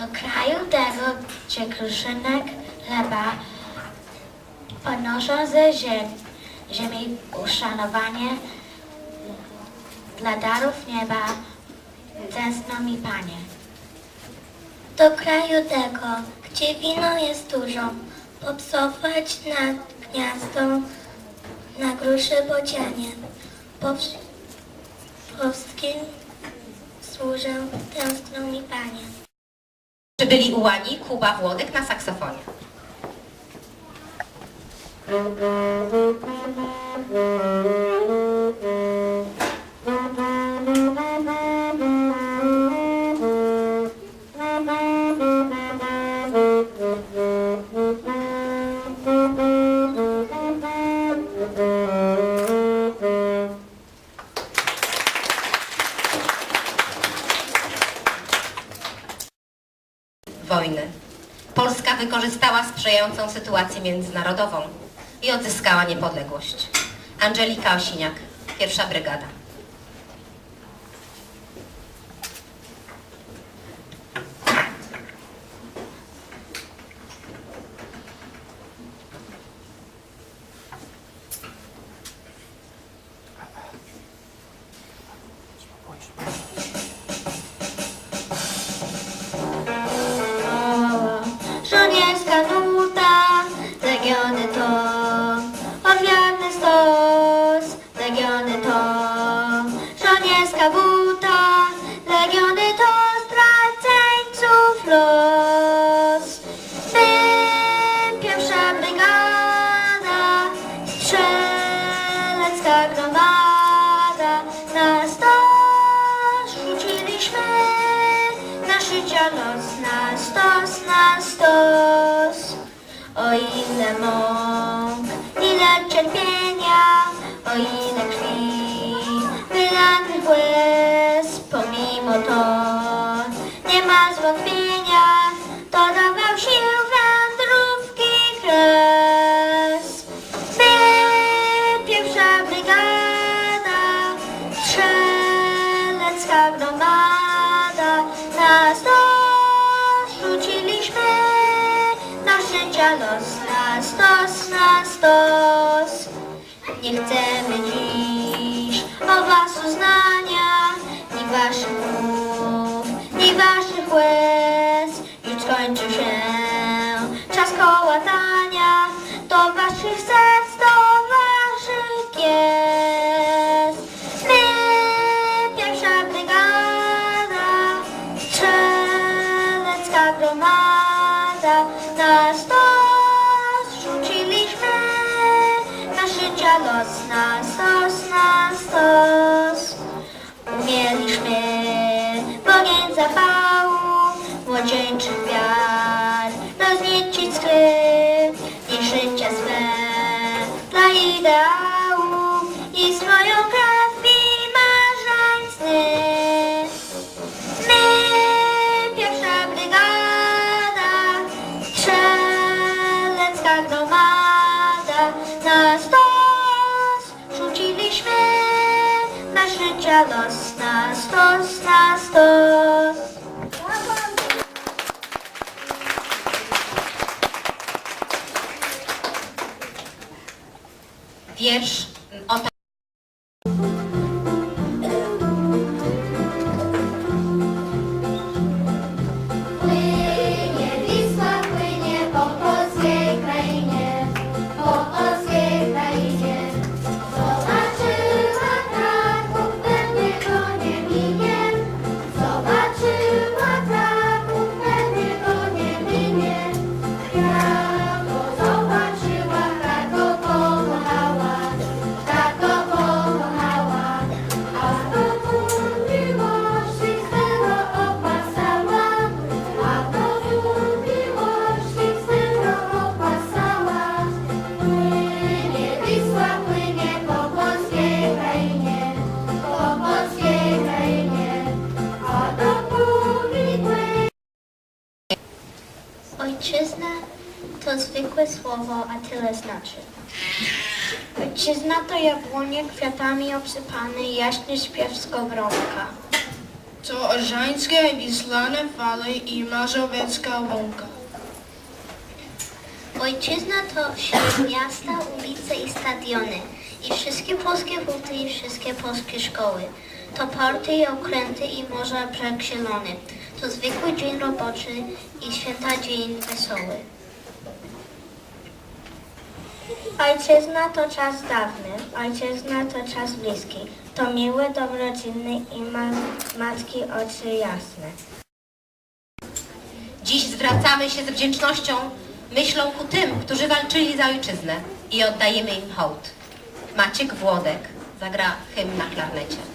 Do kraju tego, gdzie kruszynek chleba podnoszą ze ziemi, ziemi uszanowanie dla darów nieba, tęskno mi Panie. Do kraju tego, gdzie wino jest dużo, popsować na gniazdo, na gruszy bodzianie. Po wsz- Polskim służę, tęskno mi Panie. Przybyli ułani Kuba Włodek na saksofonie. Wykorzystała sprzyjającą sytuację międzynarodową i odzyskała niepodległość. Angelika Osiniak, pierwsza brygada. Żołnierska nuta, legiony to, ofiarny stos, legiony to, żołnierska buta, legiony to, zdrajceńców los. My, pierwsza brygada, strzelecka gromada, na stos rzuciliśmy na życia los, na stos, na stos. Mąk, ile cierpienia, o ile krwi, wylanych łez, pomimo to na życia los, na stos, na stos. Nie chcemy dziś o was uznania, ni waszych mów, ni waszych łez. Już skończył się czas kołatania, do waszych serc, do waszych jest. My, pierwsza brygada, strzelecka gromada, na stos na życia los, na stos, na stos. Umieliśmy ogień zapału, młodzieńczy wiar, na życia los, na stos, na stos. Wiersz Ojczyzna to zwykłe słowo, a tyle znaczy. Ojczyzna to jabłonie kwiatami obsypany jaśny śpiew skowronka. To Orżańskie, Wislane Fale i Mazowiecka Łąka. Ojczyzna to wśród miasta, ulice i stadiony. I wszystkie polskie huty i wszystkie polskie szkoły. To porty i okręty i morza brzeg zielony. To zwykły dzień roboczy i święta dzień wesoły. Ojczyzna to czas dawny, ojczyzna to czas bliski. To miły, dobroczynny i ma matki oczy jasne. Dziś zwracamy się z wdzięcznością myślą ku tym, którzy walczyli za ojczyznę i oddajemy im hołd. Maciek Włodek zagra hymn na klarnecie.